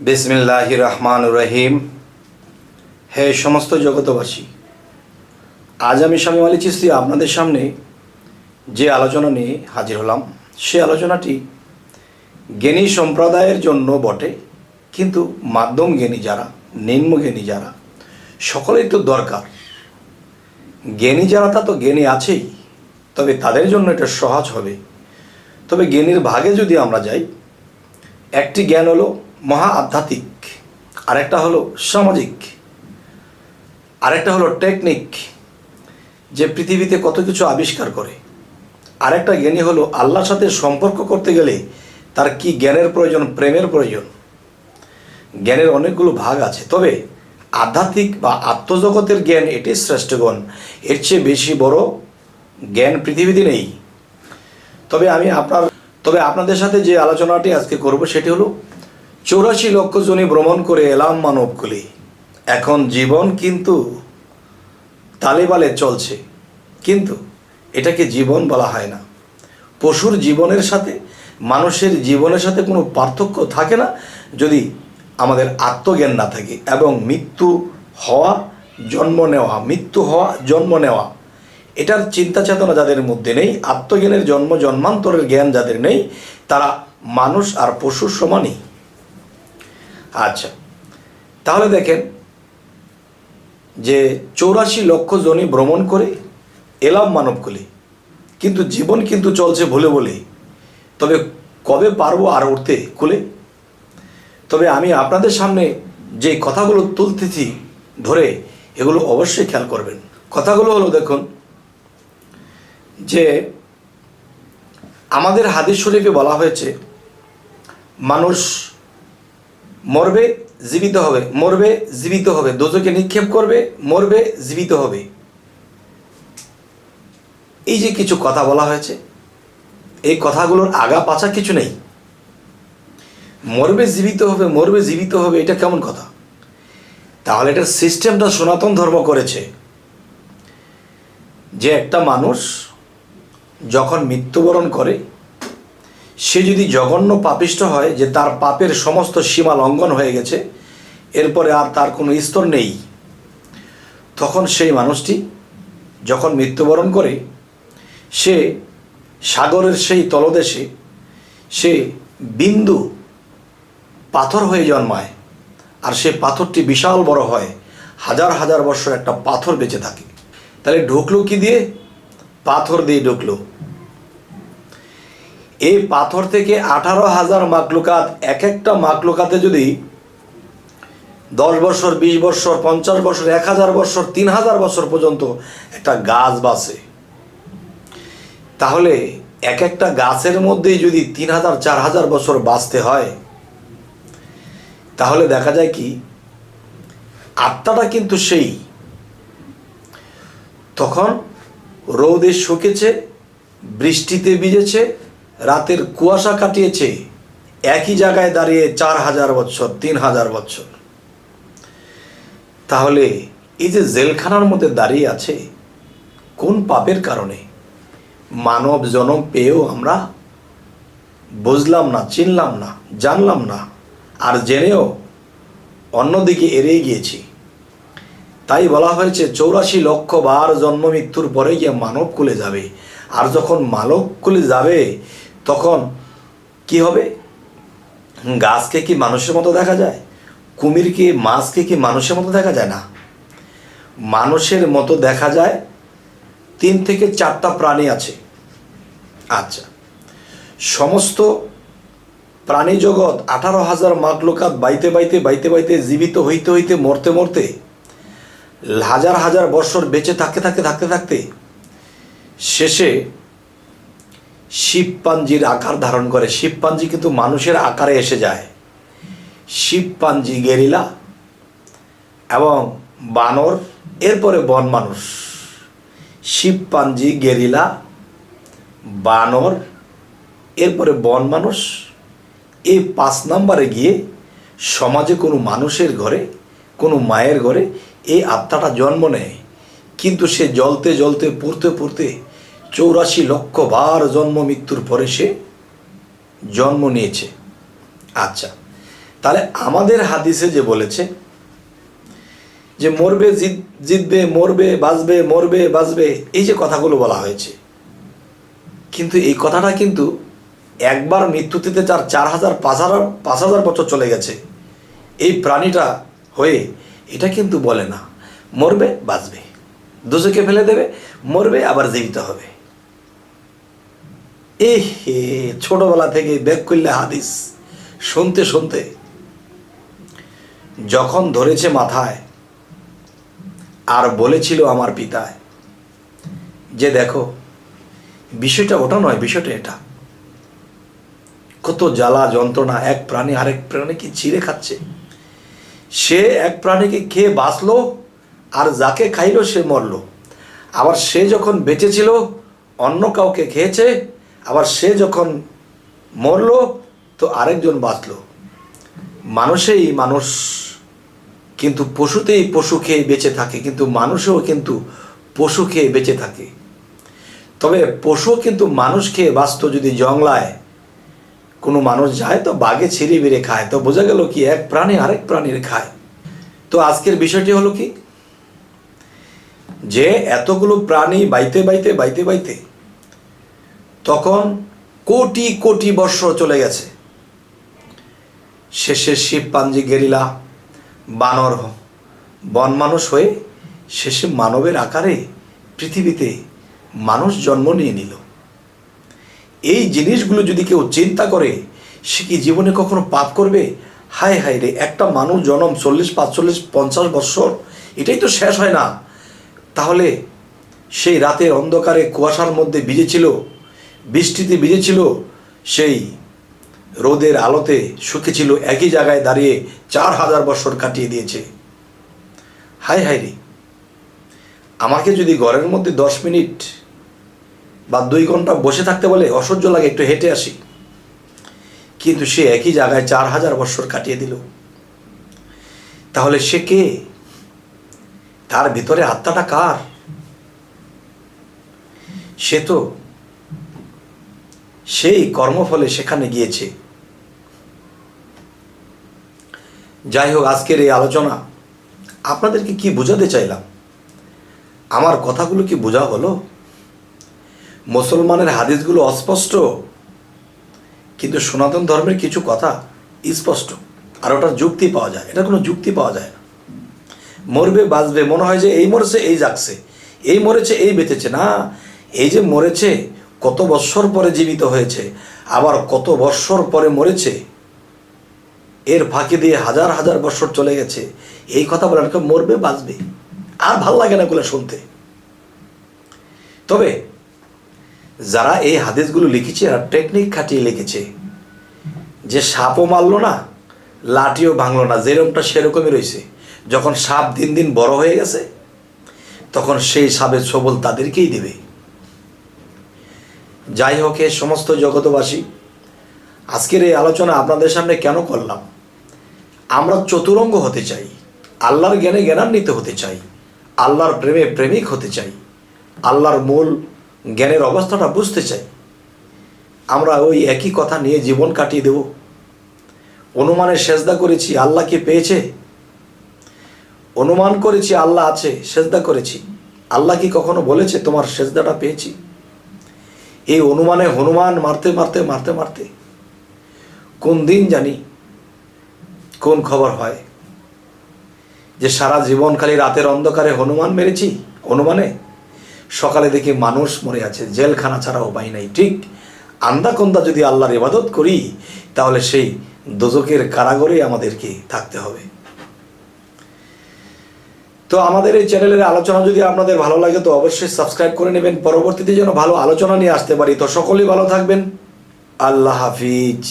বিসমিল্লাহ রহমান রহিম হে সমস্ত জগতবাসী আজ আমি স্বামী আলী চিস্তি আপনাদের সামনে যে আলোচনা নিয়ে হাজির হলাম, সে আলোচনাটি জ্ঞানী সম্প্রদায়ের জন্য বটে, কিন্তু মাধ্যম জ্ঞানী যারা, নিম্ন জ্ঞানী যারা সকলেই তো দরকার। জ্ঞানী যারা, তা তো জ্ঞানী আছেই, তবে তাদের জন্য এটা সহজ হবে। তবে জ্ঞানীর ভাগে যদি আমরা যাই, একটি জ্ঞান হলো মহা আধ্যাত্মিক, আরেকটা হলো সামাজিক, আরেকটা হলো টেকনিক, যে পৃথিবীতে কত কিছু আবিষ্কার করে। আরেকটা জ্ঞানী হলো আল্লাহর সাথে সম্পর্ক করতে গেলে তার কি জ্ঞানের প্রয়োজন, প্রেমের প্রয়োজন? জ্ঞানের অনেকগুলো ভাগ আছে, তবে আধ্যাত্মিক বা আত্মজগতের জ্ঞান এটি শ্রেষ্ঠগণ। এর চেয়ে বেশি বড় জ্ঞান পৃথিবীতে নেই। তবে আমি আপনার, তবে আপনাদের সাথে যে আলোচনাটি আজকে করব সেটি হলো চৌরাশি লক্ষ জনী ভ্রমণ করে এলাম মানবকুলে। এখন জীবন কিন্তু তালেবালে চলছে। কিন্তু এটাকে জীবন বলা হয় না। পশুর জীবনের সাথে, মানুষের জীবনের সাথে কোনো পার্থক্য থাকে না যদি আমাদের আত্মজ্ঞান না থাকে এবং মৃত্যু হওয়া, জন্ম নেওয়া, মৃত্যু হওয়া, জন্ম নেওয়া, এটার চিন্তা চেতনা যাদের মধ্যে নেই, আত্মজ্ঞানের জন্ম, জন্মান্তরের জ্ঞান যাদের নেই, তারা মানুষ আর পশুর সমানই। আচ্ছা। তাহলে দেখেন যে চৌরাশি লক্ষ জনই ভ্রমণ করে এলাম মানবকুলে কিন্তু জীবন কিন্তু চলছে ভুলে বলে। তবে কবে পারব আর উঠতে কুলে? তবে আমি আপনাদের সামনে যে কথাগুলো তুলতেছি ধরে এগুলো অবশ্যই খেয়াল করবেন। কথাগুলো হলো দেখুন যে আমাদের হাদিস শরীফে বলা হয়েছে, মানুষ মরবে, জীবিত হবে। মরবে, জীবিত হবে। দোজকে নিক্ষেপ করবে, মরবে, জীবিত হবে। এই যে কিছু কথা বলা হয়েছে, এই কথাগুলোর আগা পাছা কিছু নেই। মরবে, জীবিত হবে, মরবে, জীবিত হবে, এটা কেমন কথা? তাহলে এটার সিস্টেমটা সনাতন ধর্ম করেছে যে একটা মানুষ যখন মৃত্যুবরণ করে সে যদি জঘন্য পাপিষ্ট হয় যে তার পাপের সমস্ত সীমা লঙ্ঘন হয়ে গেছে, এরপরে আর তার কোনো স্তর নেই। তখন সেই মানুষটি যখন মৃত্যুবরণ করে, সে সাগরের সেই তলদেশে, সে বিন্দু পাথর হয়ে জন্মায় আর সে পাথরটি বিশাল বড় হয়, হাজার হাজার বছর একটা পাথর বেঁচে থাকে। তাহলে ঢুকলো কি দিয়ে? পাথর দিয়ে ঢুকলো। এই পাথর থেকে আঠারো হাজার মাকলুকাত, এক একটা মাকলুকাতে যদি দশ বছর, বিশ বছর, পঞ্চাশ বছর, এক হাজার বছর, তিন হাজার বছর পর্যন্ত একটা গাছ বাঁচে। তাহলে এক একটা গাছের মধ্যেই যদি তিন হাজার, চার হাজার বছর বাঁচতে হয়, তাহলে দেখা যায় কি, আত্মাটা কিন্তু সেই। তখন রোদে শুকেছে, বৃষ্টিতে ভিজেছে রাতের কুয়াশা কাটিয়েছে। একই জায়গায় দাঁড়িয়ে চার হাজার বছর, তিন হাজার বছর। তাহলে এই যে জেলখানার মধ্যে দাঁড়িয়ে আছে, কোন পাপের কারণে? মানব জনম পেয়েও আমরা বুঝলাম না, চিনলাম না, জানলাম না, আর জেনেও অন্যদিকে এড়িয়ে গিয়েছি। তাই বলা হয়েছে, চৌরাশি লক্ষ বার জন্ম মৃত্যুর পরে গিয়ে মানব কুলে যাবে। আর যখন মানব কুলে যাবে তখন কি হবে? গাছকে কি মানুষের মতো দেখা যায়? কুমিরকে, মাছকে কি মানুষের মতো দেখা যায় না? মানুষের মতো দেখা যায় তিন থেকে চারটা প্রাণী আছে। আচ্ছা সমস্ত প্রাণী জগৎ আঠারো হাজার মাকলুকাত বাইতে বাইতে বাইতে বাইতে জীবিত হইতে হইতে মরতে মরতে হাজার হাজার বছর বেঁচে থাকতে থাকতে থাকতে থাকতে শেষে শিবপাঞ্জির আকার ধারণ করে। শিবপাঞ্জি কিন্তু মানুষের আকারে এসে যায়। শিবপাঞ্জি গেরিলা এবং বানর, এরপরে বন মানুষ। শিবপাঞ্জি, গেরিলা, বানর, এরপরে বন মানুষ। এই পাঁচ নাম্বারে গিয়ে সমাজে কোনো মানুষের ঘরে, কোনো মায়ের ঘরে এই আত্মাটা জন্ম নেয়। কিন্তু সে জ্বলতে জ্বলতে, পড়তে পড়তে চৌরাশি লক্ষ বার জন্ম মৃত্যুর পরে সে জন্ম নিয়েছে। আচ্ছা তাহলে আমাদের হাদিসে যে বলেছে যে মরবে জিত জিতবে, মরবে, বাঁচবে মরবে, বাঁচবে, এই যে কথাগুলো বলা হয়েছে। কিন্তু এই কথাটা কিন্তু একবার মৃত্যুতে তার চার হাজার, পাঁচ হাজার পাঁচ হাজার বছর চলে গেছে। এই প্রাণীটা হয়ে এটা কিন্তু বলে না, মরবে, বাঁচবে। দুজকে ফেলে দেবে? মরবে, আবার জীবিত হবে। এ হে, ছোটবেলা থেকে ব্যাক করলে হাদিস। শুনতে শুনতে। যখন ধরেছে মাথায়, আর বলেছিল আমার পিতায়, যে দেখো, বিষয়টা ওটা নয়, বিষয়টা এটা। কত জ্বালা, যন্ত্রণা, এক প্রাণী আরেক প্রাণীকে চিড়ে খাচ্ছে। সে এক প্রাণীকে খেয়ে বাঁচলো, আর যাকে খাইলো সে মরলো। আবার সে যখন বেঁচেছিল, অন্য কাউকে খেয়েছে আবার সে যখন মরলো, তো আরেকজন বাঁচলো। মানুষেই মানুষ, কিন্তু পশুতেই পশু খেয়ে বেঁচে থাকে, কিন্তু মানুষেও কিন্তু পশু খেয়ে বেঁচে থাকে। তবে পশু কিন্তু মানুষ খেয়ে বাঁচত যদি জংলায়। কোনো মানুষ যায় তো বাঘে ছিঁড়ে বেড়ে খায়, তো বোঝা গেল কি এক প্রাণী আরেক প্রাণীর খায়। তো আজকের বিষয়টি হলো কি? যে এতগুলো প্রাণী বাইতে বাইতে বাইতে বাইতে তখন কোটি কোটি বর্ষ চলে গেছে। শেষে শিব পাঞ্জি গেরিলা, বানর বন মানুষ হয়ে শেষে মানবের আকারে পৃথিবীতে মানুষ জন্ম নিয়ে নিল। এই জিনিসগুলো যদি কেউ চিন্তা করে, সে কি জীবনে কখনো পাপ করবে? হায় হায় রে, একটা মানুষ জন্ম চল্লিশ, পাঁচচল্লিশ, পঞ্চাশ বৎসর, এটাই তো শেষ হয় না। তাহলে সেই রাতের অন্ধকারে কুয়াশার মধ্যে ভিজেছিল বৃষ্টিতে ভিজেছিল, সেই রোদের আলোতে শুকেছিল একই জায়গায় দাঁড়িয়ে চার হাজার বছর কাটিয়ে দিয়েছে। হাই হাই রে। আমাকে যদি ঘরের মধ্যে দশ মিনিট বা দুই ঘণ্টা বসে থাকতে বলে অসহ্য লাগে, একটু হেঁটে আসি। কিন্তু সে একই জায়গায় চার হাজার বছর কাটিয়ে দিল। তাহলে সে কে? তার ভিতরে আত্মাটা কার? সে তো সেই কর্মফলে সেখানে গিয়েছে। যাই হোক, আজকের এই আলোচনা, আপনাদেরকে কি বোঝাতে চাইলাম? আমার কথাগুলো কি বোঝা হলো? মুসলমানের হাদিসগুলো অস্পষ্ট, কিন্তু সনাতন ধর্মের কিছু কথা স্পষ্ট, আর ওটার যুক্তি পাওয়া যায়। এটা কোনো যুক্তি পাওয়া যায় না। মরবে, বাঁচবে, মনে হয় যে এই মরেছে, এই যাচ্ছে এই মরেছে, এই বেঁচেছে। না, এই যে মরেছে কত বৎসর পরে জীবিত হয়েছে, আবার কত বৎসর পরে মরেছে, এর ফাঁকি দিয়ে হাজার হাজার বছর চলে গেছে। এই কথা বলে কেউ মরবে, বাঁচবে। আর ভালো লাগে না এগুলো শুনতে। তবে যারা এই হাদিসগুলো লিখেছে আর টেকনিক খাটিয়ে লিখেছে, যে সাপও মারলো না, লাঠিও ভাঙলো না, যেরকমটা সেরকমই রয়েছে। যখন সাপ দিন দিন বড় হয়ে গেছে, তখন সেই সাপের সবল তাদেরকেই দেবে। যাই হোক, এ সমস্ত জগতবাসী আজকের এই আলোচনা আপনাদের সামনে কেন করলাম? আমরা চতুরঙ্গ হতে চাই, আল্লাহর জ্ঞানে জ্ঞানান্বিত হতে চাই, আল্লাহর প্রেমে প্রেমিক হতে চাই, আল্লাহর মূল জ্ঞানের অবস্থাটা বুঝতে চাই। আমরা ওই একই কথা নিয়ে জীবন কাটিয়ে দেব। অনুমানের সেজদা করেছি, আল্লাহ কি পেয়েছে? অনুমান করেছি, আল্লাহ আছে, সেজদা করেছি। আল্লাহ কি কখনো বলেছে, তোমার সেজদাটা পেয়েছি? এই অনুমানে হনুমান মারতে মারতে মারতে মারতে কোন দিন জানি কোন খবর হয়? যে সারা জীবন খালি রাতের অন্ধকারে হনুমান মেরেছি? অনুমানে? সকালে দেখি মানুষ মরে আছে, জেলখানা ছাড়া উপায় নাই। ঠিক আন্দা কন্দা যদি আল্লাহর ইবাদত করি, তাহলে সেই দোজকের কারাগরে আমাদেরকে থাকতে হবে। তো আমাদের এই চ্যানেলের আলোচনা যদি আপনাদের ভালো লাগে, তো অবশ্যই সাবস্ক্রাইব করে নেবেন। পরবর্তীতে যেন ভালো আলোচনা নিয়ে আসতে পারি, তো সকলেই ভালো থাকবেন। আল্লাহ হাফিজ।